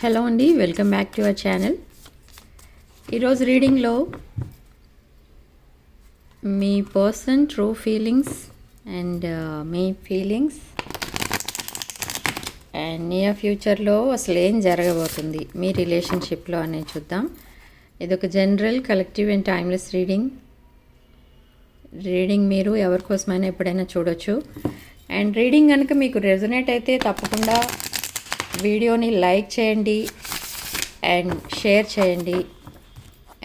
Hello అండి welcome back to our channel. ఈరోజు రీడింగ్లో మీ పర్సన్ ట్రూ ఫీలింగ్స్ అండ్ మీ ఫీలింగ్స్ అండ్ నియర్ ఫ్యూచర్లో అసలు ఏం జరగబోతుంది మీ రిలేషన్షిప్లో అనేది చూద్దాం. ఇది ఒక general collective and timeless reading. Reading మీరు ఎవరి కోసమైనా ఎప్పుడైనా చూడొచ్చు. అండ్ రీడింగ్ కనుక మీకు రెజొనేట్ అయితే తప్పకుండా వీడియోని లైక్ చేయండి అండ్ షేర్ చేయండి.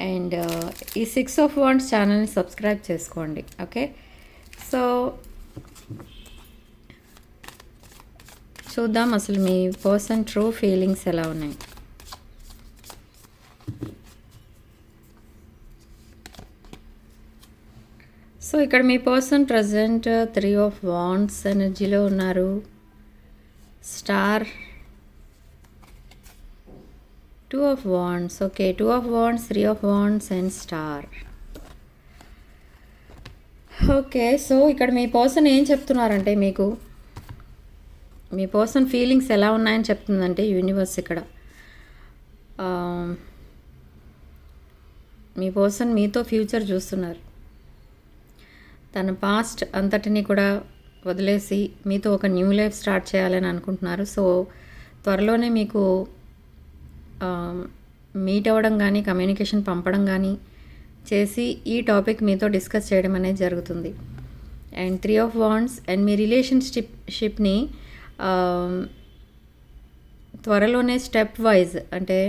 అండ్ uh, ఈ సిక్స్ ఆఫ్ వాండ్స్ ఛానల్ని సబ్స్క్రైబ్ చేసుకోండి. ఓకే? సో చూద్దాం అసలు మీ పర్సన్ ట్రూ ఫీలింగ్స్ ఎలా ఉన్నాయి. సో ఇక్కడ మీ person present three of wands ఎనర్జీలో ఉన్నారు. Star two of wands okay two of wands three of wands and star okay so ఇక్కడ మీ పర్సన్ ఏం చెప్తున్నారంటే మీకు మీ పర్సన్ ఫీలింగ్స్ ఎలా ఉన్నాయని చెప్తుందంటే యూనివర్స్ ఇక్కడ. Um, మీ పర్సన్ మీతో ఫ్యూచర్ చూస్తున్నారు. తన పాస్ట్ అంతటిని కూడా వదిలేసి మీతో ఒక న్యూ లైఫ్ స్టార్ట్ చేయాలని అనుకుంటున్నారు. సో త్వరలోనే మీకు మీట్ అవ్వడం కానీ కమ్యూనికేషన్ పంపడం కానీ చేసి ఈ టాపిక్ మీతో డిస్కస్ చేయడం అనేది జరుగుతుంది. And three of wands and me relationship షిప్ని త్వరలోనే స్టెప్ వైజ్ అంటే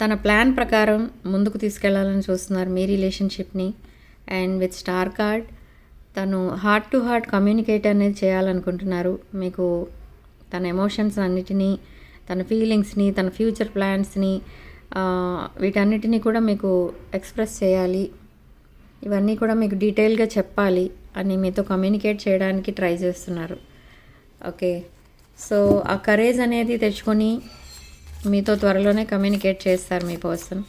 తన ప్లాన్ ప్రకారం ముందుకు తీసుకెళ్ళాలని చూస్తున్నారు మీ రిలేషన్షిప్ని అండ్ విత్ స్టార్ కార్డ్ తను హార్ట్ టు హార్ట్ కమ్యూనికేట్ అనేది చేయాలనుకుంటున్నారు. మీకు తన ఎమోషన్స్ అన్నిటినీ తన ఫీలింగ్స్ని తన ఫ్యూచర్ ప్లాన్స్ని వీటన్నిటినీ కూడా మీకు ఎక్స్ప్రెస్ చేయాలి. ఇవన్నీ కూడా మీకు డీటెయిల్గా చెప్పాలి అని మీతో కమ్యూనికేట్ చేయడానికి ట్రై చేస్తున్నారు. ఓకే సో ఆ కరేజ్ అనేది తెచ్చుకొని మీతో త్వరలోనే కమ్యూనికేట్ చేస్తారు మీ పర్సన్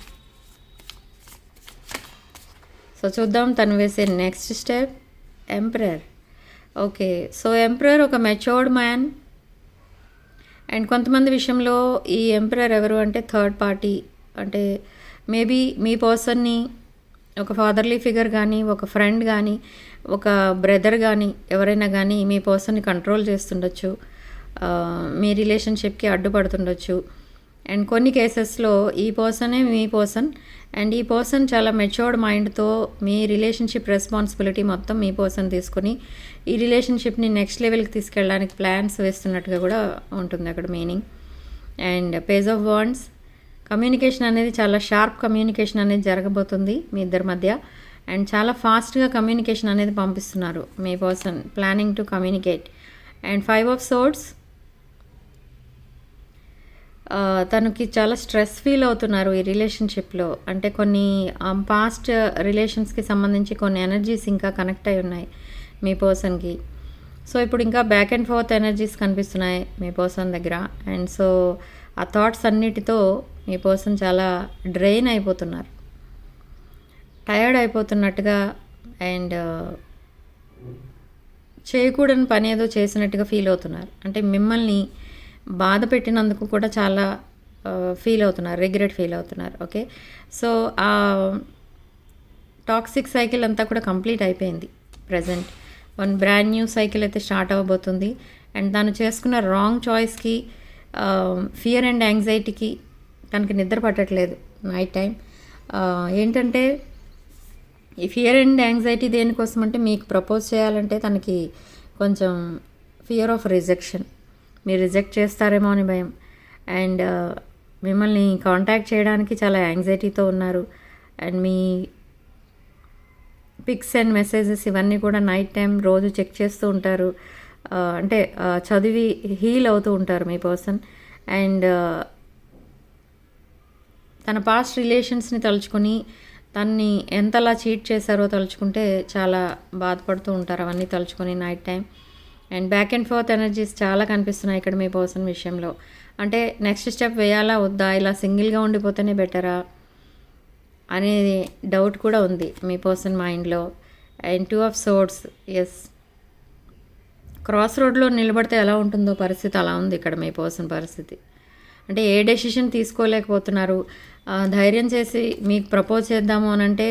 సో చూద్దాం తను వేసే next step emperor okay so emperor ఒక మెచ్యూర్డ్ మ్యాన్ అండ్ కొంతమంది విషయంలో ఈ ఎంపరర్ ఎవరు అంటే థర్డ్ పార్టీ. అంటే మేబీ మీ పర్సన్ని ఒక ఫాదర్లీ ఫిగర్ కానీ ఒక ఫ్రెండ్ కానీ ఒక బ్రదర్ కానీ ఎవరైనా కానీ మీ పర్సన్ని కంట్రోల్ చేస్తుండొచ్చు. మీ రిలేషన్షిప్కి అడ్డుపడుతుండొచ్చు. అండ్ కొన్ని కేసెస్లో ఈ పర్సనే మీ పర్సన్ అండ్ ఈ పర్సన్ చాలా మెచ్యూర్డ్ మైండ్తో మీ రిలేషన్షిప్ రెస్పాన్సిబిలిటీ మొత్తం మీ పర్సన్ తీసుకుని ఈ రిలేషన్షిప్ని నెక్స్ట్ లెవెల్కి తీసుకెళ్ళడానికి ప్లాన్స్ వేస్తున్నట్టుగా కూడా ఉంటుంది అక్కడ meaning and page of wands communication అనేది చాలా షార్ప్ కమ్యూనికేషన్ అనేది జరగబోతుంది మీ ఇద్దరి మధ్య. అండ్ చాలా ఫాస్ట్గా కమ్యూనికేషన్ అనేది పంపిస్తున్నారు మీ person planning to communicate and five of swords తనకి చాలా స్ట్రెస్ ఫీల్ అవుతున్నారు ఈ రిలేషన్షిప్లో. అంటే కొన్ని పాస్ట్ రిలేషన్స్కి సంబంధించి కొన్ని ఎనర్జీస్ ఇంకా కనెక్ట్ అయి ఉన్నాయి మీ పర్సన్కి. సో ఇప్పుడు ఇంకా బ్యాక్ అండ్ ఫోర్త్ ఎనర్జీస్ కనిపిస్తున్నాయి మీ పర్సన్ దగ్గర. అండ్ సో ఆ థాట్స్ అన్నిటితో మీ పర్సన్ చాలా డ్రెయిన్ అయిపోతున్నారు. టయర్డ్ అయిపోతున్నట్టుగా అండ్ చేయకూడని పని ఏదో చేసినట్టుగా ఫీల్ అవుతున్నారు. అంటే మిమ్మల్ని బాధ పెట్టినందుకు కూడా చాలా ఫీల్ అవుతున్నారు రిగ్రెట్ ఫీల్ అవుతున్నారు ఓకే సో ఆ టాక్సిక్ సైకిల్ అంతా కూడా కంప్లీట్ అయిపోయింది present one brand new cycle అయితే స్టార్ట్ అవ్వబోతుంది. అండ్ తను చేసుకున్న రాంగ్ చాయిస్కి ఫియర్ అండ్ యాంగ్జైటీకి తనకి నిద్ర పట్టట్లేదు నైట్ టైం ఏంటంటే ఈ ఫియర్ అండ్ యాంగ్జైటీ దేనికోసం అంటే మీకు ప్రపోజ్ చేయాలంటే తనకి కొంచెం ఫియర్ ఆఫ్ రిజెక్షన్ మీరు రిజెక్ట్ చేస్తారేమో అని భయం. అండ్ uh, మిమ్మల్ని కాంటాక్ట్ చేయడానికి చాలా యాంగ్జైటీతో ఉన్నారు. అండ్ మీ పిక్స్ అండ్ మెసేజెస్ ఇవన్నీ కూడా నైట్ టైం రోజు చెక్ చేస్తూ ఉంటారు. Uh, అంటే uh, చదివి హీల్ అవుతూ ఉంటారు మీ పర్సన్ అండ్ తన పాస్ట్ రిలేషన్స్ని తలుచుకొని తన్ని ఎంతలా చీట్ చేశారో తలుచుకుంటే చాలా బాధపడుతూ ఉంటారు. అవన్నీ తలుచుకొని night time and back and forth energies చాలా కనిపిస్తున్నాయి ఇక్కడ మీ పర్సన్ విషయంలో. అంటే నెక్స్ట్ స్టెప్ వేయాలా వద్దా? ఇలా సింగిల్గా ఉండిపోతేనే బెటరా అనేది డౌట్ కూడా ఉంది మీ పర్సన్ మైండ్లో. And two of swords yes cross రోడ్లో నిలబడితే ఎలా ఉంటుందో పరిస్థితి అలా ఉంది ఇక్కడ మీ పర్సన్ పరిస్థితి. అంటే ఏ డెసిషన్ తీసుకోలేకపోతున్నారు? ధైర్యం చేసి మీకు ప్రపోజ్ చేద్దాము అని అంటే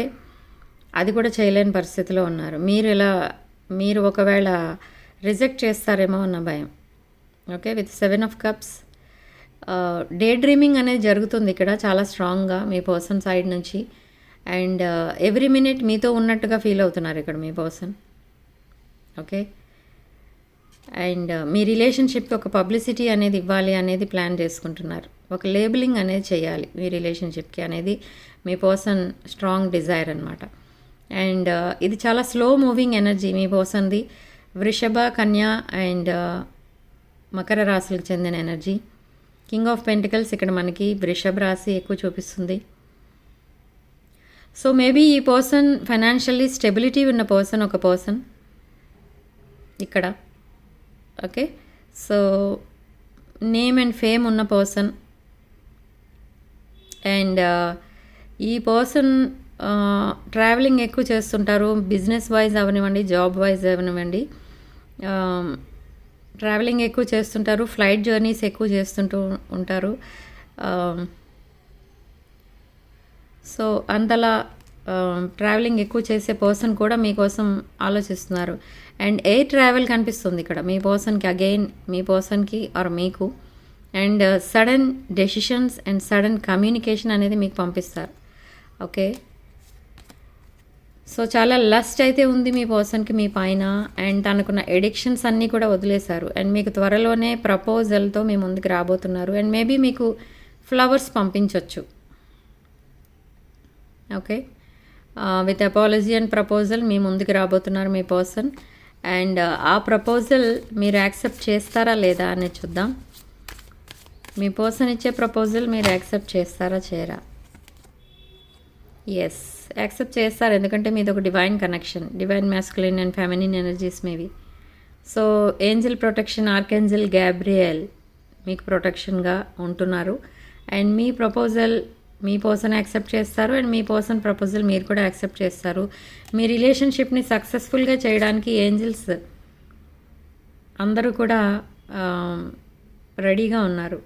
అది కూడా చేయలేని పరిస్థితిలో ఉన్నారు. మీరు ఇలా మీరు ఒకవేళ రిజెక్ట్ చేస్తారేమో అన్న భయం. Okay with seven of cups day dreaming అనేది జరుగుతుంది ఇక్కడ చాలా స్ట్రాంగ్గా మీ పర్సన్ సైడ్ నుంచి. అండ్ ఎవ్రీ మినిట్ మీతో ఉన్నట్టుగా ఫీల్ అవుతున్నారు ఇక్కడ మీ పర్సన్ ఓకే అండ్ మీ రిలేషన్షిప్కి ఒక పబ్లిసిటీ అనేది ఇవ్వాలి అనేది ప్లాన్ చేసుకుంటున్నారు. ఒక లేబులింగ్ అనేది చేయాలి మీ రిలేషన్షిప్కి అనేది మీ పర్సన్ స్ట్రాంగ్ డిజైర్ అనమాట అండ్ ఇది చాలా స్లో మూవింగ్ ఎనర్జీ మీ పర్సన్ది వృషభ కన్య అండ్ మకర రాశులకు చెందిన ఎనర్జీ. కింగ్ ఆఫ్ పెంటికల్స్ ఇక్కడ మనకి వృషభ రాశి ఎక్కువ చూపిస్తుంది. సో మేబీ ఈ పర్సన్ ఫైనాన్షియల్లీ స్టెబిలిటీ ఉన్న పర్సన్ ఒక పర్సన్ ఇక్కడ. Okay so name and fame ఉన్న పర్సన్ అండ్ ఈ పర్సన్ ట్రావెలింగ్ ఎక్కువ చేస్తుంటారు. బిజినెస్ వైజ్ అవనివ్వండి జాబ్ వైజ్ అవనివ్వండి. ట్రావెలింగ్ ఎక్కువ చేస్తుంటారు ఫ్లైట్ జర్నీస్ ఎక్కువ చేస్తుంటూ ఉంటారు. సో అంతలా ట్రావెలింగ్ ఎక్కువ చేసే పర్సన్ కూడా మీకోసం ఆలోచిస్తున్నారు. అండ్ ఎయిర్ ట్రావెల్ కనిపిస్తుంది ఇక్కడ? మీ పర్సన్కి అగైన్ మీ పర్సన్కి ఆర్ మీకు? And sudden decisions and sudden communication అనేది మీకు పంపిస్తారు. ఓకే? సో చాలా లస్ట్ అయితే ఉంది మీ పర్సన్కి మీ పైన. అండ్ తనకున్న ఎడిక్షన్స్ అన్నీ కూడా వదిలేశారు. అండ్ మీకు త్వరలోనే ప్రపోజల్తో మీ ముందుకు రాబోతున్నారు. అండ్ మేబీ మీకు ఫ్లవర్స్ పంపించవచ్చు okay with apology and proposal మీ ముందుకు రాబోతున్నారు మీ పర్సన్ అండ్ uh, ఆ ప్రపోజల్ మీరు యాక్సెప్ట్ చేస్తారా లేదా అనేది చూద్దాం. మీ పర్సన్ ఇచ్చే ప్రపోజల్ మీరు యాక్సెప్ట్ చేస్తారా చేయరా? ఎస్ యాక్సెప్ట్ చేస్తారు. ఎందుకంటే మీది ఒక divine connection divine masculine and feminine energies maybe so angel protection archangel Gabriel మీకు ప్రొటెక్షన్గా ఉంటున్నారు. అండ్ మీ ప్రపోజల్ మీ పర్సన్ యాక్సెప్ట్ చేస్తారు. అండ్ మీ పర్సన్ ప్రపోజల్ మీరు కూడా యాక్సెప్ట్ చేస్తారు. మీ రిలేషన్షిప్ని సక్సెస్ఫుల్గా చేయడానికి ఏంజిల్స్ అందరూ కూడా రెడీగా ఉన్నారు.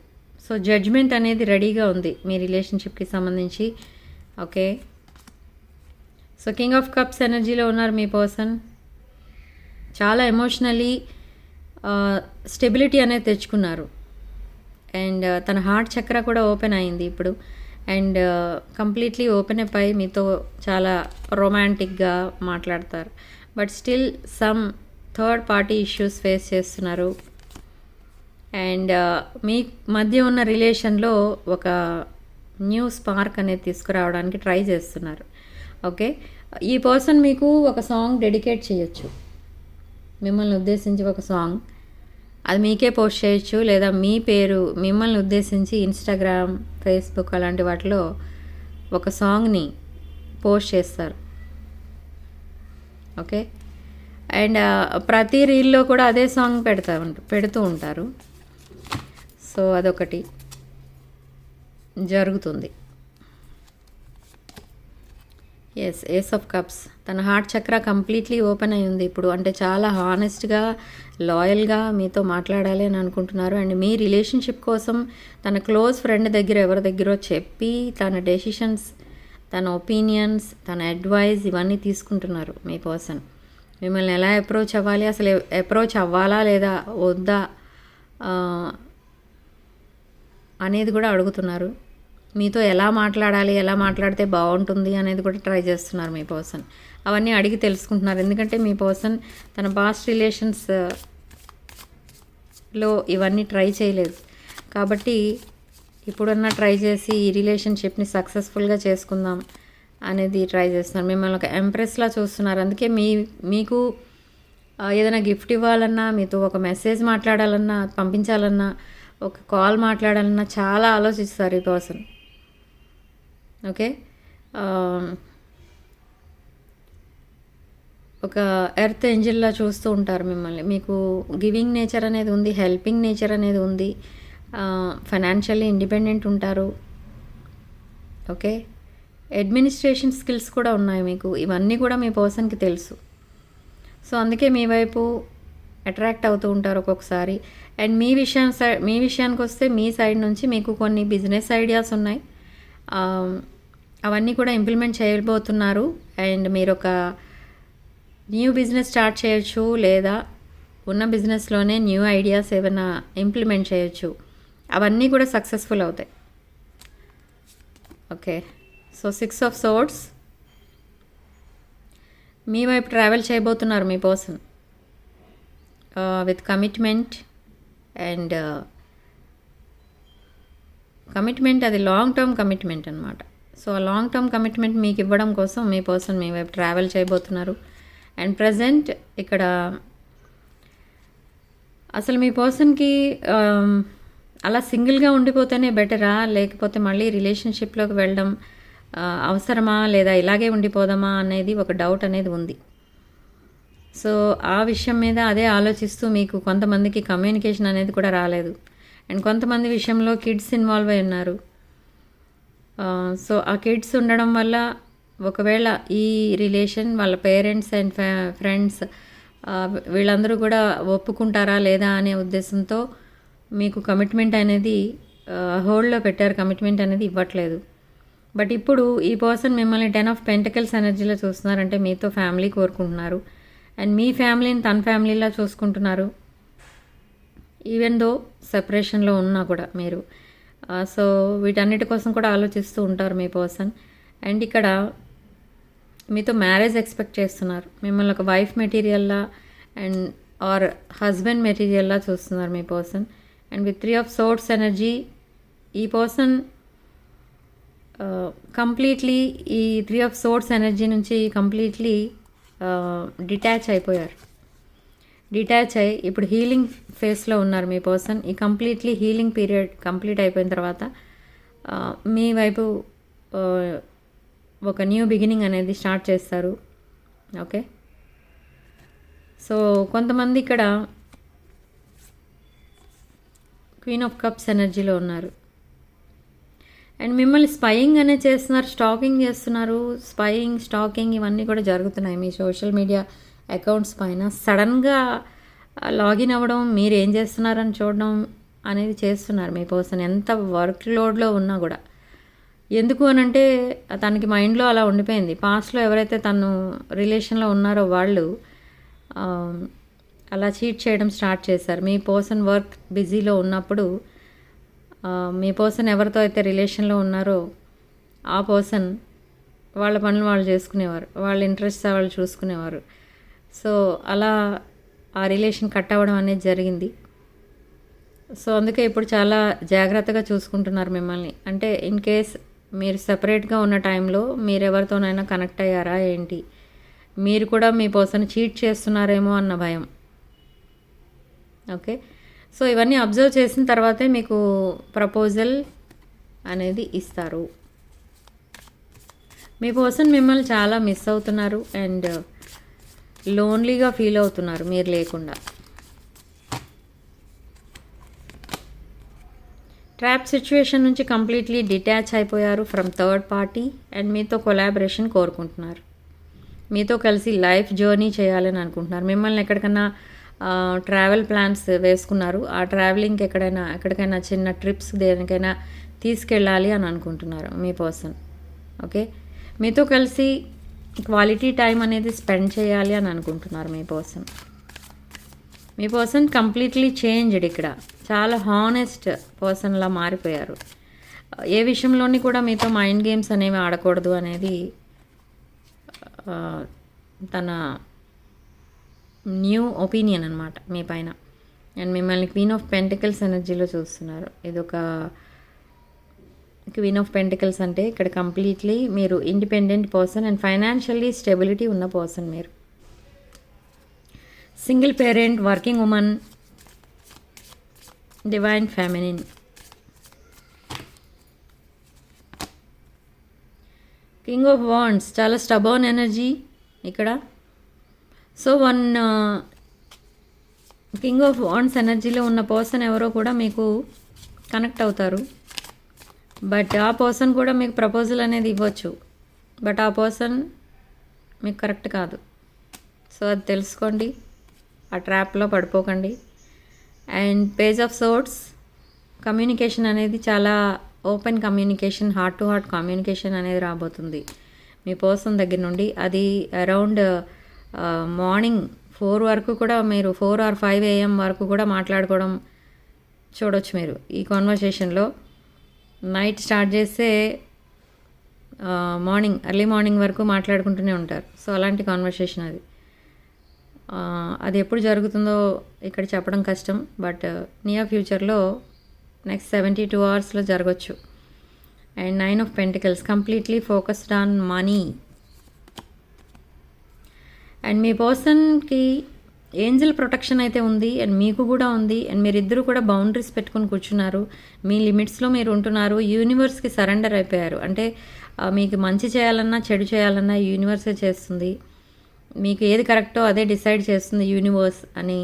సో జడ్జ్మెంట్ అనేది రెడీగా ఉంది మీ రిలేషన్షిప్కి సంబంధించి. Okay so king of cups ఎనర్జీలో ఉన్నారు మీ పర్సన్ చాలా ఎమోషనలీ స్టెబిలిటీ అనేది తెచ్చుకున్నారు అండ్ తన హార్ట్ చక్ర కూడా ఓపెన్ అయింది ఇప్పుడు అండ్ కంప్లీట్లీ ఓపెన్ అప్ అయి మీతో చాలా రొమాంటిక్గా మాట్లాడతారు but still some third party issues face చేస్తున్నారు అండ్ మీ మధ్య ఉన్న రిలేషన్లో ఒక న్యూ స్పార్క్ అనేది తీసుకురావడానికి ట్రై చేస్తున్నారు ఓకే? ఈ పర్సన్ మీకు ఒక సాంగ్ డెడికేట్ చేయొచ్చు. మిమ్మల్ని ఉద్దేశించి ఒక సాంగ్. అది మీకే పోస్ట్ చేయొచ్చు లేదా మీ పేరు మిమ్మల్ని ఉద్దేశించి ఇన్స్టాగ్రామ్ ఫేస్బుక్ అలాంటి వాటిలో ఒక సాంగ్ని పోస్ట్ చేస్తారు. ఓకే? అండ్ ప్రతి రీల్లో కూడా అదే సాంగ్ పెడతా పెడుతూ ఉంటారు. సో అదొకటి జరుగుతుంది. ఎస్ ఏస్ ఆఫ్ కప్స్ తన హార్ట్ చక్ర కంప్లీట్లీ ఓపెన్ అయి ఉంది ఇప్పుడు. అంటే చాలా హానెస్ట్గా లాయల్గా మీతో మాట్లాడాలి అని అనుకుంటున్నారు. అండ్ మీ రిలేషన్షిప్ కోసం తన క్లోజ్ ఫ్రెండ్ దగ్గర ఎవరి దగ్గరో చెప్పి తన డెసిషన్స్ తన ఒపీనియన్స్ తన అడ్వైజ్ ఇవన్నీ తీసుకుంటున్నారు మీ పర్సన్ మిమ్మల్ని ఎలా అప్రోచ్ అవ్వాలి? అసలు అప్రోచ్ అవ్వాలా లేదా వద్దా అనేది కూడా అడుగుతున్నారు. మీతో ఎలా మాట్లాడాలి ఎలా మాట్లాడితే బాగుంటుంది అనేది కూడా ట్రై చేస్తున్నారు మీ పర్సన్ అవన్నీ అడిగి తెలుసుకుంటున్నారు. ఎందుకంటే మీ పర్సన్ తన పాస్ట్ రిలేషన్స్ uh, లో ఇవన్నీ ట్రై చేయలేదు. కాబట్టి ఇప్పుడన్నా ట్రై చేసి ఈ రిలేషన్షిప్ని సక్సెస్ఫుల్గా చేసుకుందాం అనేది ట్రై చేస్తున్నారు. మిమ్మల్ని ఒక ఎంప్రెస్లా చూస్తున్నారు. అందుకే మీ మీకు ఏదైనా గిఫ్ట్ ఇవ్వాలన్నా మీతో ఒక మెసేజ్ మాట్లాడాలన్నా పంపించాలన్నా ఒక కాల్ మాట్లాడాలన్నా చాలా ఆలోచిస్తారు ఈ పర్సన్ ఓకే? ఒక ఎర్త్ ఏంజిల్లా చూస్తూ ఉంటారు మిమ్మల్ని. మీకు గివింగ్ నేచర్ అనేది ఉంది హెల్పింగ్ నేచర్ అనేది ఉంది ఫైనాన్షియల్లీ ఇండిపెండెంట్ ఉంటారు. ఓకే? అడ్మినిస్ట్రేషన్ స్కిల్స్ కూడా ఉన్నాయి మీకు. ఇవన్నీ కూడా మీ పర్సన్కి తెలుసు. సో అందుకే మీ వైపు అట్రాక్ట్ అవుతూ ఉంటారు ఒక్కొక్కసారి. అండ్ మీ విషయం సై మీ విషయానికి వస్తే మీ సైడ్ నుంచి మీకు కొన్ని బిజినెస్ ఐడియాస్ ఉన్నాయి. అవన్నీ కూడా ఇంప్లిమెంట్ చేయబోతున్నారు. అండ్ మీరు ఒక న్యూ బిజినెస్ స్టార్ట్ చేయొచ్చు లేదా ఉన్న బిజినెస్లోనే న్యూ ఐడియాస్ ఏమైనా ఇంప్లిమెంట్ చేయొచ్చు. అవన్నీ కూడా సక్సెస్ఫుల్ అవుతాయి. Okay so six of swords మీ వైపు ట్రావెల్ చేయబోతున్నారు మీ person with commitment and commitment అది లాంగ్ టర్మ్ కమిట్మెంట్ అనమాట సో ఆ లాంగ్ టర్మ్ కమిట్మెంట్ మీకు ఇవ్వడం కోసం మీ పర్సన్ మీ వైపు ట్రావెల్ చేయబోతున్నారు. అండ్ ప్రజెంట్ ఇక్కడ అసలు మీ పర్సన్కి అలా సింగిల్గా ఉండిపోతేనే బెటరా? లేకపోతే మళ్ళీ రిలేషన్షిప్లోకి వెళ్ళడం అవసరమా? లేదా ఇలాగే ఉండిపోదామా? అనేది ఒక డౌట్ అనేది ఉంది. సో ఆ విషయం మీద అదే ఆలోచిస్తూ మీకు కొంతమందికి కమ్యూనికేషన్ అనేది కూడా రాలేదు. అండ్ కొంతమంది విషయంలో కిడ్స్ ఇన్వాల్వ్ అయి ఉన్నారు. సో ఆ కిడ్స్ ఉండడం వల్ల ఒకవేళ ఈ రిలేషన్ వాళ్ళ పేరెంట్స్ అండ్ ఫ్రెండ్స్ వీళ్ళందరూ కూడా ఒప్పుకుంటారా లేదా అనే ఉద్దేశంతో మీకు కమిట్మెంట్ అనేది హోల్డ్లో పెట్టారు. కమిట్మెంట్ అనేది ఇవ్వట్లేదు. బట్ ఇప్పుడు ఈ పర్సన్ మిమ్మల్ని టెన్ ఆఫ్ పెంటకల్స్ ఎనర్జీలో చూస్తున్నారంటే మీతో ఫ్యామిలీ కోరుకుంటున్నారు. అండ్ మీ ఫ్యామిలీని తన ఫ్యామిలీలా చూసుకుంటున్నారు. ఈవెన్ దో సెపరేషన్లో ఉన్నా కూడా మీరు. సో వీటన్నిటి కోసం కూడా ఆలోచిస్తూ ఉంటారు మీ పర్సన్ అండ్ ఇక్కడ మీతో మ్యారేజ్ ఎక్స్పెక్ట్ చేస్తున్నారు. మిమ్మల్ని ఒక వైఫ్ మెటీరియల్లా అండ్ ఆర్ హస్బెండ్ మెటీరియల్లా చూస్తున్నారు మీ person and with three of swords energy ఈ పర్సన్ కంప్లీట్లీ ఈ త్రీ ఆఫ్ సోర్ట్స్ ఎనర్జీ నుంచి కంప్లీట్లీ డిటాచ్ అయిపోయారు. డిటాచ్ అయ్యి ఇప్పుడు హీలింగ్ ఫేస్లో ఉన్నారు మీ పర్సన్. ఈ కంప్లీట్లీ హీలింగ్ పీరియడ్ కంప్లీట్ అయిపోయిన తర్వాత మీ వైపు ఒక న్యూ బిగినింగ్ అనేది స్టార్ట్ చేస్తారు. ఓకే? సో కొంతమంది ఇక్కడ క్వీన్ ఆఫ్ కప్స్ ఎనర్జీలో ఉన్నారు. అండ్ మిమ్మల్ని స్పయింగ్ అనే చేస్తున్నారు స్టాకింగ్ చేస్తున్నారు. స్పయింగ్ స్టాకింగ్ ఇవన్నీ కూడా జరుగుతున్నాయి మీ సోషల్ మీడియా అకౌంట్స్ పైన సడన్గా లాగిన్ అవ్వడం మీరు ఏం చేస్తున్నారని చూడడం అనేది చేస్తున్నారు మీ పర్సన్. ఎంత వర్క్ లోడ్లో ఉన్నా కూడా. ఎందుకు అని అంటే తనకి మైండ్లో అలా ఉండిపోయింది. పాస్ట్లో ఎవరైతే తను రిలేషన్లో ఉన్నారో వాళ్ళు అలా చీట్ చేయడం స్టార్ట్ చేశారు. మీ పర్సన్ వర్క్ బిజీలో ఉన్నప్పుడు మీ పర్సన్ ఎవరితో అయితే రిలేషన్లో ఉన్నారో ఆ పర్సన్ వాళ్ళ పనులు వాళ్ళు చేసుకునేవారు. వాళ్ళ ఇంట్రెస్ట్ వాళ్ళు చూసుకునేవారు. సో అలా ఆ రిలేషన్ కట్ అవ్వడం అనేది జరిగింది. సో అందుకే ఇప్పుడు చాలా జాగ్రత్తగా చూసుకుంటున్నారు మిమ్మల్ని. అంటే ఇన్ కేస్ మీరు సపరేట్గా ఉన్న టైంలో మీరు ఎవరితోనైనా కనెక్ట్ అయ్యారా ఏంటి? మీరు కూడా మీ పర్సన్ చీట్ చేస్తున్నారేమో అన్న భయం. ఓకే సో ఇవన్నీ అబ్జర్వ్ చేసిన తర్వాతే మీకు ప్రపోజల్ అనేది ఇస్తారు. మీ పర్సన్ మిమ్మల్ని చాలా మిస్ అవుతున్నారు అండ్ లోన్లీగా ఫీల్ అవుతున్నారు మీరు లేకుండా. ట్రాప్ సిచ్యువేషన్ నుంచి కంప్లీట్లీ డిటాచ్ అయిపోయారు ఫ్రమ్ థర్డ్ పార్టీ అండ్ మీతో కొలాబరేషన్ కోరుకుంటున్నారు. మీతో కలిసి లైఫ్ జర్నీ చేయాలని అనుకుంటున్నారు. మిమ్మల్ని ఎక్కడికైనా ట్రావెల్ ప్లాన్స్ వేసుకున్నారు. ఆ ట్రావెలింగ్కి ఎక్కడైనా ఎక్కడికైనా చిన్న ట్రిప్స్ దేనికైనా తీసుకెళ్ళాలి అని అనుకుంటున్నారు మీ పర్సన్. ఓకే? మీతో కలిసి క్వాలిటీ టైం అనేది స్పెండ్ చేయాలి అని అనుకుంటున్నారు మీ పర్సన్. మీ పర్సన్ కంప్లీట్లీ చేంజ్డ్ ఇక్కడ. చాలా హానెస్ట్ పర్సన్లా మారిపోయారు. ఏ విషయంలోని కూడా మీతో మైండ్ గేమ్స్ అనేవి ఆడకూడదు అనేది తన న్యూ ఒపీనియన్ అనమాట మీ పైన. అండ్ మిమ్మల్ని క్వీన్ ఆఫ్ పెంటికల్స్ ఎనర్జీలో చూస్తున్నారు. ఇది ఒక క్వీన్ ఆఫ్ పెంటికల్స్ అంటే ఇక్కడ కంప్లీట్లీ మీరు independent person and financially stability ఉన్న పర్సన్ మీరు. Single parent working women divine feminine king of wands చాలా స్టబోన్ ఎనర్జీ ఇక్కడ. So one king of wands ఎనర్జీలో ఉన్న పర్సన్ ఎవరో కూడా మీకు కనెక్ట్ అవుతారు. బట్ ఆ పర్సన్ కూడా మీకు ప్రపోజల్ అనేది ఇవ్వచ్చు. బట్ ఆ పర్సన్ మీకు కరెక్ట్ కాదు. సో అది తెలుసుకోండి. ఆ ట్రాప్లో పడిపోకండి. And page of swords communication అనేది చాలా open communication heart to heart communication అనేది రాబోతుంది. మీ పర్సన్ దగ్గర నుండి అది అరౌండ్ మార్నింగ్ ఫోర్ వరకు కూడా మీరు ఫోర్ ఆర్ ఫైవ్ ఏఎం వరకు కూడా మాట్లాడుకోవడం చూడొచ్చు మీరు ఈ కాన్వర్సేషన్లో నైట్ స్టార్ట్ చేస్తే మార్నింగ్ ఎర్లీ మార్నింగ్ వరకు మాట్లాడుకుంటూనే ఉంటారు. సో అలాంటి కాన్వర్సేషన్ అది. అది ఎప్పుడు జరుగుతుందో ఇక్కడ చెప్పడం కష్టం. బట్ నియర్ ఫ్యూచర్లో నెక్స్ట్ సెవెంటీ టూ అవర్స్లో జరగచ్చు. And nine of pentacles completely focused on money and మీ పర్సన్కి ఏంజల్ ప్రొటెక్షన్ అయితే ఉంది అండ్ మీకు కూడా ఉంది అండ్ మీరిద్దరూ కూడా బౌండరీస్ పెట్టుకుని కూర్చున్నారు. మీ లిమిట్స్లో మీరు ఉంటున్నారు యూనివర్స్కి సరెండర్ అయిపోయారు. అంటే మీకు మంచి చేయాలన్నా చెడు చేయాలన్నా యూనివర్సే చేస్తుంది. మీకు ఏది కరెక్టో అదే డిసైడ్ చేస్తుంది యూనివర్స్ అని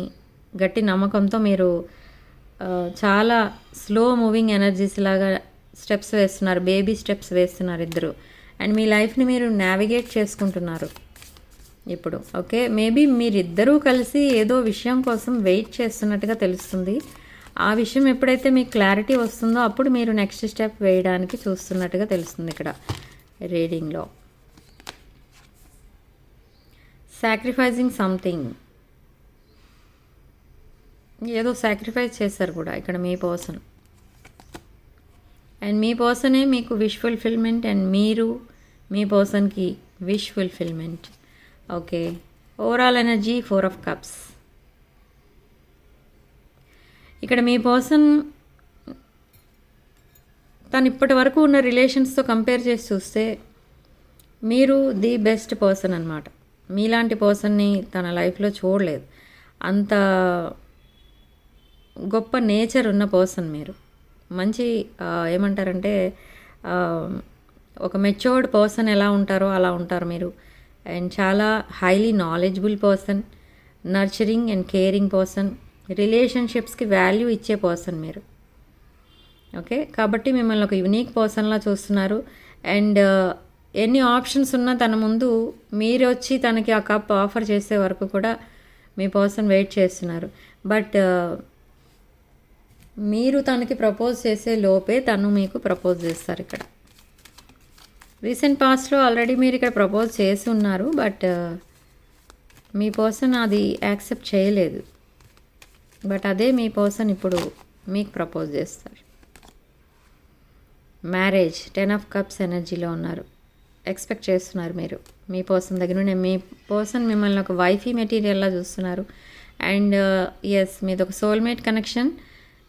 గట్టి నమ్మకంతో మీరు చాలా స్లో మూవింగ్ ఎనర్జీస్ లాగా స్టెప్స్ వేస్తున్నారు బేబీ స్టెప్స్ వేస్తున్నారు ఇద్దరు. అండ్ మీ లైఫ్ని మీరు నావిగేట్ చేసుకుంటున్నారు. ఇప్పుడు ఓకే మేబీ మీరిద్దరూ కలిసి ఏదో విషయం కోసం వెయిట్ చేస్తున్నట్టుగా తెలుస్తుంది. ఆ విషయం ఎప్పుడైతే మీకు క్లారిటీ వస్తుందో అప్పుడు మీరు నెక్స్ట్ స్టెప్ వేయడానికి చూస్తున్నట్టుగా తెలుస్తుంది ఇక్కడ రీడింగ్లో సాక్రిఫైజింగ్ సంథింగ్ ఏదో సాక్రిఫైస్ చేశారు కూడా ఇక్కడ మీ పర్సన్ అండ్ మీ పర్సనే మీకు విష్ ఫుల్ఫిల్మెంట్ అండ్ మీరు మీ పర్సన్కి wish fulfilment okay overall energy four of cups ఇక్కడ మీ పర్సన్ తను ఇప్పటి వరకు ఉన్న రిలేషన్స్తో కంపేర్ చేసి చూస్తే మీరు ది బెస్ట్ పర్సన్ అనమాట మీలాంటి పర్సన్ని తన లైఫ్లో చూడలేదు. అంత గొప్ప నేచర్ ఉన్న పర్సన్ మీరు. మంచి ఏమంటారంటే ఒక మెచ్యూర్డ్ పర్సన్ ఎలా ఉంటారో అలా ఉంటారు మీరు. అండ్ చాలా highly knowledgeable person nurturing and caring person రిలేషన్షిప్స్కి value ఇచ్చే పర్సన్ మీరు. ఓకే? కాబట్టి మిమ్మల్ని ఒక యునీక్ పర్సన్లా చూస్తున్నారు. అండ్ ఎన్ని ఆప్షన్స్ ఉన్నా తన ముందు మీరు వచ్చి తనకి ఆ కప్ ఆఫర్ చేసే వరకు కూడా మీ పర్సన్ వెయిట్ చేస్తున్నారు. బట్ మీరు తనకి ప్రపోజ్ చేసే లోపే తను మీకు ప్రపోజ్ చేస్తారు ఇక్కడ. రీసెంట్ పాస్ట్లో ఆల్రెడీ మీరు ఇక్కడ ప్రపోజ్ చేసి ఉన్నారు బట్ మీ పర్సన్ అది యాక్సెప్ట్ చేయలేదు. బట్ అదే మీ పర్సన్ ఇప్పుడు మీకు ప్రపోజ్ చేస్తారు. మ్యారేజ్ టెన్ ఆఫ్ కప్స్ ఎనర్జీలో ఉన్నారు. ఎక్స్పెక్ట్ చేస్తున్నారు మీరు. మీ పర్సన్ దగ్గర నుండి మీ పర్సన్ మిమ్మల్ని ఒక వైఫీ మెటీరియల్లా చూస్తున్నారు. అండ్ ఎస్ మీది ఒక soulmate connection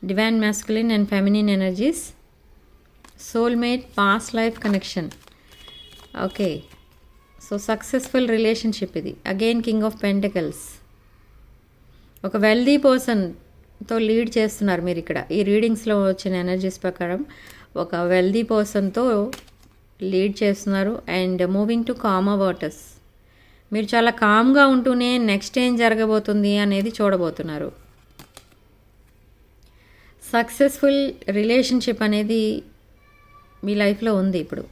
divine masculine and feminine energies soulmate past life connection okay. So successful relationship ఇది. అగైన్ కింగ్ ఆఫ్ పెంటకల్స్ ఒక వెల్దీ పర్సన్తో లీడ్ చేస్తున్నారు మీరు ఇక్కడ. ఈ రీడింగ్స్లో వచ్చిన ఎనర్జీస్ ప్రకారం ఒక వెల్దీ పర్సన్తో లీడ్ చేస్తున్నారు and moving to calmer waters మీరు చాలా కామ్గా ఉంటూనే నెక్స్ట్ ఏం జరగబోతుంది అనేది చూడబోతున్నారు. సక్సెస్ఫుల్ రిలేషన్షిప్ అనేది మీ లైఫ్లో ఉంది ఇప్పుడు.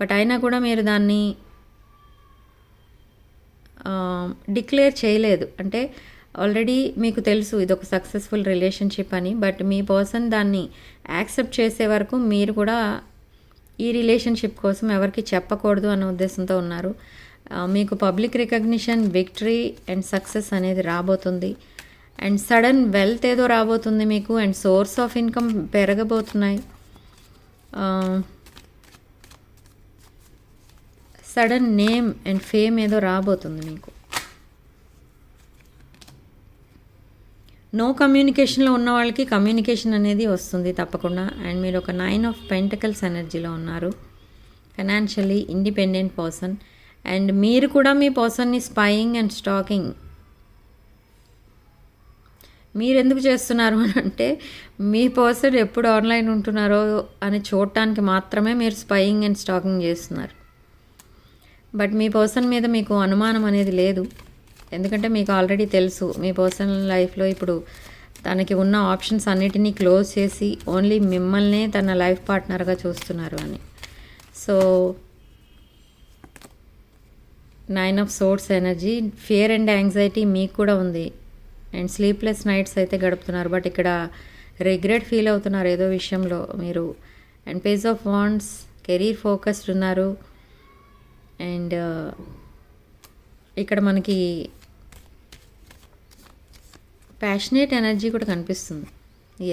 బట్ అయినా కూడా మీరు దాన్ని డిక్లేర్ చేయలేదు. అంటే ఆల్రెడీ మీకు తెలుసు ఇది ఒక సక్సెస్ఫుల్ రిలేషన్షిప్ అని బట్ మీ పర్సన్ దాన్ని యాక్సెప్ట్ చేసే వరకు మీరు కూడా ఈ రిలేషన్షిప్ కోసం ఎవరికి చెప్పకూడదు అన్న ఉద్దేశంతో ఉన్నారు. మీకు public recognition victory and success అనేది రాబోతుంది. అండ్ సడన్ వెల్త్ ఏదో రాబోతుంది మీకు అండ్ సోర్స్ ఆఫ్ ఇన్కమ్ పెరగబోతున్నాయి. సడన్ నేమ్ అండ్ ఫేమ్ ఏదో రాబోతుంది మీకు. నో కమ్యూనికేషన్లో ఉన్న వాళ్ళకి కమ్యూనికేషన్ అనేది వస్తుంది తప్పకుండా. అండ్ మీరు ఒక నైన్ ఆఫ్ పెంటకల్స్ ఎనర్జీలో ఉన్నారు. ఫైనాన్షియలీ ఇండిపెండెంట్ పర్సన్ అండ్ మీరు కూడా మీ పర్సన్ని స్పైయింగ్ అండ్ స్టాకింగ్ మీరు ఎందుకు చేస్తున్నారు అని అంటే మీ పర్సన్ ఎప్పుడు ఆన్లైన్ ఉంటున్నారో అని చూడటానికి మాత్రమే మీరు స్పైయింగ్ అండ్ స్టాకింగ్ చేస్తున్నారు. బట్ మీ పర్సన్ మీద మీకు అనుమానం అనేది లేదు. ఎందుకంటే మీకు ఆల్రెడీ తెలుసు మీ పర్సనల్ లైఫ్లో ఇప్పుడు తనకి ఉన్న ఆప్షన్స్ అన్నిటినీ క్లోజ్ చేసి ఓన్లీ మిమ్మల్నే తన లైఫ్ పార్ట్నర్గా చూస్తున్నారు అని. So nine of swords energy fear and anxiety మీకు కూడా ఉంది. అండ్ స్లీప్లెస్ నైట్స్ అయితే గడుపుతున్నారు. బట్ ఇక్కడ రిగ్రెట్ ఫీల్ అవుతున్నారు ఏదో విషయంలో మీరు. And page of wands career focused ఉన్నారు. అండ్ ఇక్కడ మనకి ప్యాషనేట్ ఎనర్జీ కూడా కనిపిస్తుంది.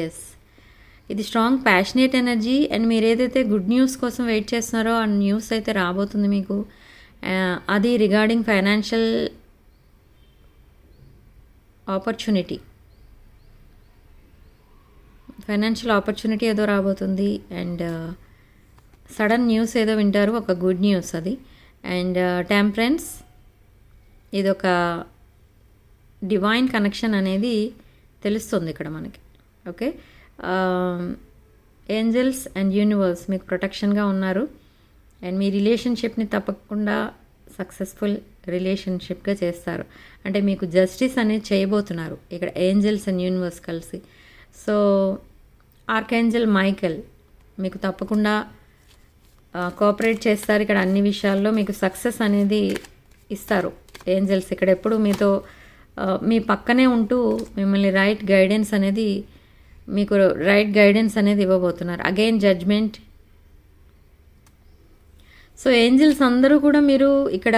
ఎస్ ఇది స్ట్రాంగ్ ప్యాషనేట్ ఎనర్జీ అండ్ మీరు ఏదైతే గుడ్ న్యూస్ కోసం వెయిట్ చేస్తున్నారో ఆ న్యూస్ అయితే రాబోతుంది మీకు. అది regarding financial opportunity financial opportunity ఏదో రాబోతుంది. అండ్ సడన్ న్యూస్ ఏదో వింటారు. ఒక గుడ్ న్యూస్ అది. And temperance. ఇది ఒక డివైన్ కనెక్షన్ అనేది తెలుస్తుంది ఇక్కడ మనకి. ఓకే? ఏంజల్స్ అండ్ యూనివర్స్ మీకు ప్రొటెక్షన్గా ఉన్నారు. అండ్ మీ రిలేషన్షిప్ని తప్పకుండా సక్సెస్ఫుల్ రిలేషన్షిప్గా చేస్తారు. అంటే మీకు జస్టిస్ అనేది చేయబోతున్నారు ఇక్కడ ఏంజల్స్ అండ్ యూనివర్స్ కలిసి. సో ఆర్కేంజల్ మైకెల్ మీకు తప్పకుండా కోఆపరేట్ చేస్తారు. ఇక్కడ అన్ని విషయాల్లో మీకు సక్సెస్ అనేది ఇస్తారు. ఏంజల్స్ ఇక్కడ ఎప్పుడు మీతో మీ పక్కనే ఉంటూ మిమ్మల్ని రైట్ గైడెన్స్ అనేది మీకు రైట్ గైడెన్స్ అనేది ఇవ్వబోతున్నారు. అగైన్ జడ్జ్మెంట్ సో ఏంజిల్స్ అందరూ కూడా మీరు ఇక్కడ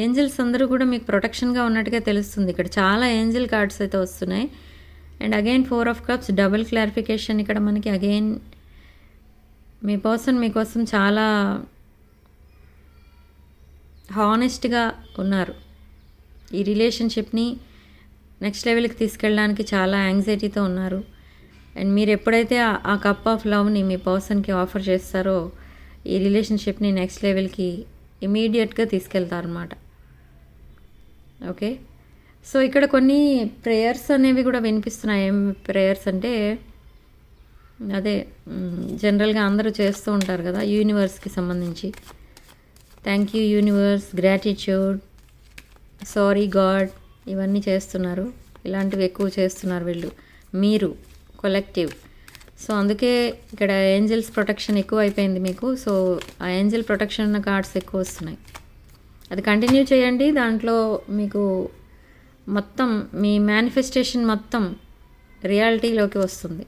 ఏంజిల్స్ అందరూ కూడా మీకు ప్రొటెక్షన్గా ఉన్నట్టుగా తెలుస్తుంది. ఇక్కడ చాలా ఏంజిల్ కార్డ్స్ అయితే వస్తున్నాయి. And again four of cups double clarification ఇక్కడ మనకి అగైన్ మీ పర్సన్ మీకోసం చాలా హానెస్ట్గా ఉన్నారు. ఈ రిలేషన్షిప్ని నెక్స్ట్ లెవెల్కి తీసుకెళ్ళడానికి చాలా యాంగ్జైటీతో ఉన్నారు. అండ్ మీరు ఎప్పుడైతే ఆ- కప్ ఆఫ్ లవ్ని మీ పర్సన్కి ఆఫర్ చేస్తారో ఈ రిలేషన్షిప్ని నెక్స్ట్ లెవెల్కి ఇమీడియట్గా తీసుకెళ్తారనమాట ఓకే సో ఇక్కడ కొన్ని ప్రేయర్స్ అనేవి కూడా వినిపిస్తున్నాయి. ఏం ప్రేయర్స్ అంటే అదే జనరల్గా అందరూ చేస్తూ ఉంటారు కదా యూనివర్స్కి సంబంధించి. Thank you universe gratitude sorry God ఇవన్నీ చేస్తున్నారు. ఇలాంటివి ఎక్కువ చేస్తున్నారు వీళ్ళు. మీరు కొలెక్టివ్ సో అందుకే ఇక్కడ ఏంజల్స్ ప్రొటెక్షన్ ఎక్కువ అయిపోయింది మీకు. సో ఆ ఏంజల్ ప్రొటెక్షన్ కార్డ్స్ ఎక్కువ వస్తున్నాయి. అది కంటిన్యూ చేయండి. దాంట్లో మీకు మొత్తం మీ మేనిఫెస్టేషన్ మొత్తం రియాలిటీలోకి వస్తుంది.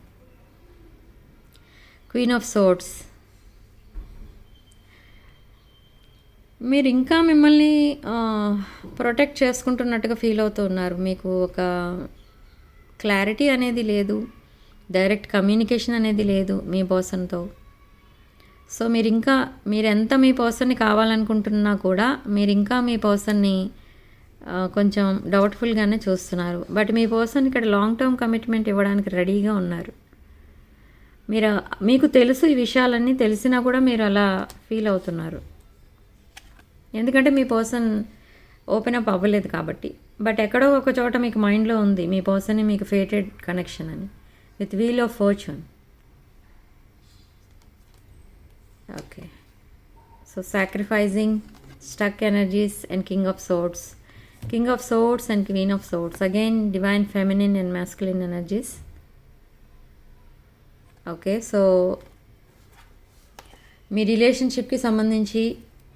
క్వీన్ ఆఫ్ సోట్స్ మీరు ఇంకా మిమ్మల్ని ప్రొటెక్ట్ చేసుకుంటున్నట్టుగా ఫీల్ అవుతూ ఉన్నారు. మీకు ఒక క్లారిటీ అనేది లేదు. డైరెక్ట్ కమ్యూనికేషన్ అనేది లేదు మీ పర్సన్తో సో మీరు ఇంకా మీరు ఎంత మీ పర్సన్ని కావాలనుకుంటున్నా కూడా మీరు ఇంకా మీ పర్సన్ని కొంచెం డౌట్ఫుల్గానే చూస్తున్నారు. బట్ మీ పర్సన్ ఇక్కడ లాంగ్ టర్మ్ కమిట్మెంట్ ఇవ్వడానికి రెడీగా ఉన్నారు. మీరు మీకు తెలుసు ఈ విషయాలన్నీ తెలిసినా కూడా మీరు అలా ఫీల్ అవుతున్నారు. ఎందుకంటే మీ పర్సన్ ఓపెన్ అప్ అవ్వలేదు కాబట్టి. బట్ ఎక్కడో ఒక చోట మీకు మైండ్లో ఉంది మీ పర్సన్ మీకు ఫేటెడ్ కనెక్షన్ అని. With wheel of fortune okay so sacrificing stuck energies and king of swords king of swords and queen of swords again divine feminine and masculine energies okay so మీ రిలేషన్షిప్కి సంబంధించి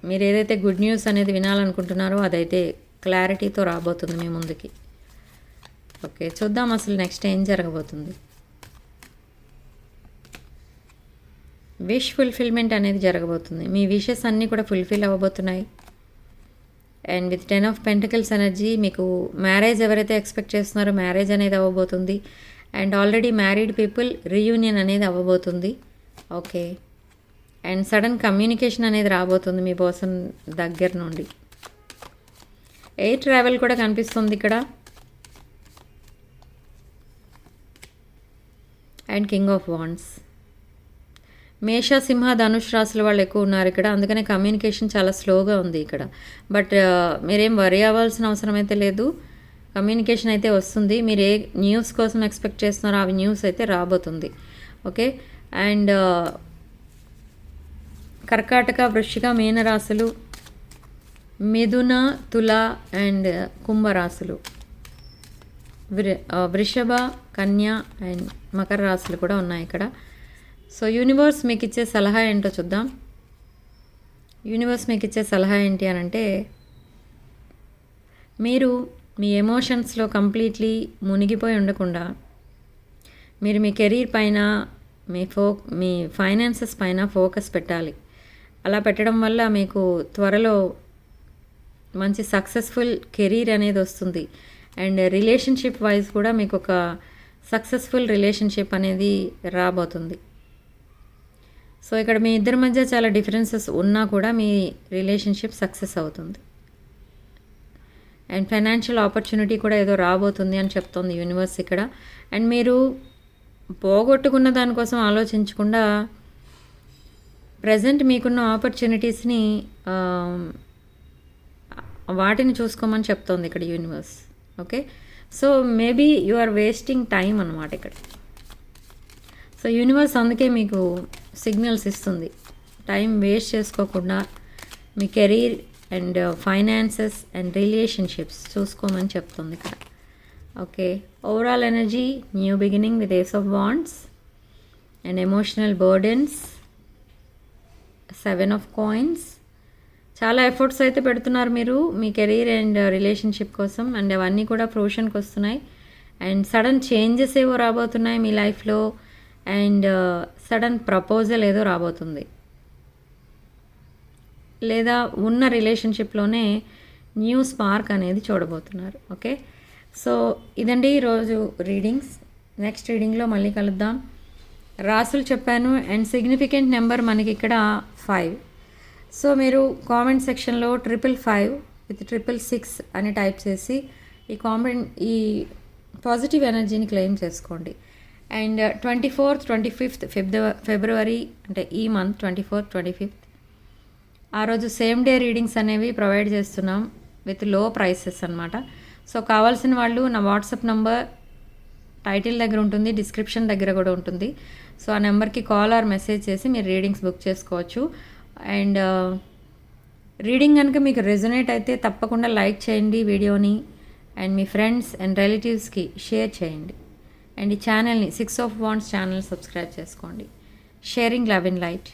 మీరు ఏదైతే good news అనేది వినాలనుకుంటున్నారో అదైతే క్లారిటీతో రాబోతుంది మీ ముందుకి. ఓకే చూద్దాం అసలు నెక్స్ట్ ఏం జరగబోతుంది. విష్ ఫుల్ఫిల్మెంట్ అనేది జరగబోతుంది. మీ విషెస్ అన్నీ కూడా fulfil అవ్వబోతున్నాయి. And with ten of pentacles energy మీకు మ్యారేజ్ ఎవరైతే ఎక్స్పెక్ట్ చేస్తున్నారో మ్యారేజ్ అనేది అవ్వబోతుంది. And already married people reunion అనేది అవ్వబోతుంది. ఓకే అండ్ సడన్ కమ్యూనికేషన్ అనేది రాబోతుంది మీ పర్సన్ దగ్గర నుండి. ఎయిర్ ట్రావెల్ కూడా కనిపిస్తుంది ఇక్కడ. అండ్ కింగ్ ఆఫ్ వాండ్స్ మేష సింహ ధనుష్ రాశుల వాళ్ళు ఎక్కువ ఉన్నారు ఇక్కడ. అందుకనే కమ్యూనికేషన్ చాలా స్లోగా ఉంది ఇక్కడ. బట్ uh, మీరేం వరి అవ్వాల్సిన అవసరం అయితే లేదు. కమ్యూనికేషన్ అయితే వస్తుంది. మీరు ఏ న్యూస్ కోసం ఎక్స్పెక్ట్ చేస్తున్నారో అవి న్యూస్ అయితే రాబోతుంది. ఓకే అండ్ uh, కర్కాటక వృశ్చిక మీనరాశులు మిథున తుల అండ్ uh, కుంభరాశులు వృ- వృషభ కన్య అండ్ మకర రాశులు కూడా ఉన్నాయి ఇక్కడ. సో యూనివర్స్ మీకు ఇచ్చే సలహా ఏంటో చూద్దాం. యూనివర్స్ మీకు ఇచ్చే సలహా ఏంటి అని అంటే మీరు మీ ఎమోషన్స్లో కంప్లీట్లీ మునిగిపోయి ఉండకుండా మీరు మీ కెరీర్ పైన మీ ఫో మీ ఫైనాన్సెస్ పైన ఫోకస్ పెట్టాలి. అలా పెట్టడం వల్ల మీకు త్వరలో మంచి సక్సెస్ఫుల్ కెరీర్ అనేది వస్తుంది. అండ్ రిలేషన్షిప్ వైజ్ కూడా మీకు ఒక సక్సెస్ఫుల్ రిలేషన్షిప్ అనేది రాబోతుంది. సో ఇక్కడ మీ ఇద్దరి మధ్య చాలా డిఫరెన్సెస్ ఉన్నా కూడా మీ రిలేషన్షిప్ సక్సెస్ అవుతుంది. అండ్ ఫైనాన్షియల్ ఆపర్చునిటీ కూడా ఏదో రాబోతుంది అని చెప్తోంది యూనివర్స్ ఇక్కడ. అండ్ మీరు పోగొట్టుకున్న దానికోసం ఆలోచించకుండా ప్రజెంట్ మీకున్న ఆపర్చునిటీస్ని um, వాటిని చూసుకోమని చెప్తోంది ఇక్కడ universe okay so maybe you are wasting time అనమాట ఇక్కడ. సో యూనివర్స్ అందుకే మీకు సిగ్నల్స్ ఇస్తుంది. టైం వేస్ట్ చేసుకోకుండా మీ career and finances and relationships చూసుకోమని చెప్తుంది ఇక్కడ. Okay overall energy new beginning with ace of wands and emotional burdens seven of coins చాలా ఎఫర్ట్స్ అయితే పెడుతున్నారు మీరు మీ కెరీర్ అండ్ రిలేషన్షిప్ కోసం అండ్ అవన్నీ కూడా ఫ్రూషన్కి వస్తున్నాయి అండ్ సడన్ చేంజెస్ ఏవో రాబోతున్నాయి మీ లైఫ్లో అండ్ సడన్ ప్రపోజల్ ఏదో రాబోతుంది. లేదా ఉన్న రిలేషన్షిప్లోనే న్యూ స్పార్క్ అనేది చూడబోతున్నారు. ఓకే? సో ఇదండి ఈరోజు రీడింగ్స్. నెక్స్ట్ రీడింగ్లో మళ్ళీ కలుద్దాం. రాసులు చెప్పాను అండ్ సిగ్నిఫికెంట్ నెంబర్ మనకి ఇక్కడ ఫైవ్. సో మీరు కామెంట్ సెక్షన్లో triple five with triple six అని టైప్ చేసి ఈ కామెంట్ ఈ పాజిటివ్ ఎనర్జీని క్లెయిమ్ చేసుకోండి. And twenty fourth twenty fifth February February అంటే ఈ month twenty fourth twenty fifth. ఆ రోజు సేమ్ డే రీడింగ్స్ అనేవి ప్రొవైడ్ చేస్తున్నాం విత్లో ప్రైసెస్ అనమాట సో కావాల్సిన వాళ్ళు నా వాట్సాప్ నంబర్ టైటిల్ దగ్గర ఉంటుంది డిస్క్రిప్షన్ దగ్గర కూడా ఉంటుంది. సో ఆ నెంబర్కి కాల్ ఆర్ మెసేజ్ చేసి మీరు రీడింగ్స్ బుక్ చేసుకోవచ్చు. అండ్ రీడింగ్ కనుక మీకు రెజొనేట్ అయితే తప్పకుండా లైక్ చేయండి వీడియోని. అండ్ మీ ఫ్రెండ్స్ అండ్ రిలేటివ్స్కి షేర్ చేయండి. అండ్ ఈ ఛానల్ని six of wands channel subscribe చేసుకోండి. Sharing love in light.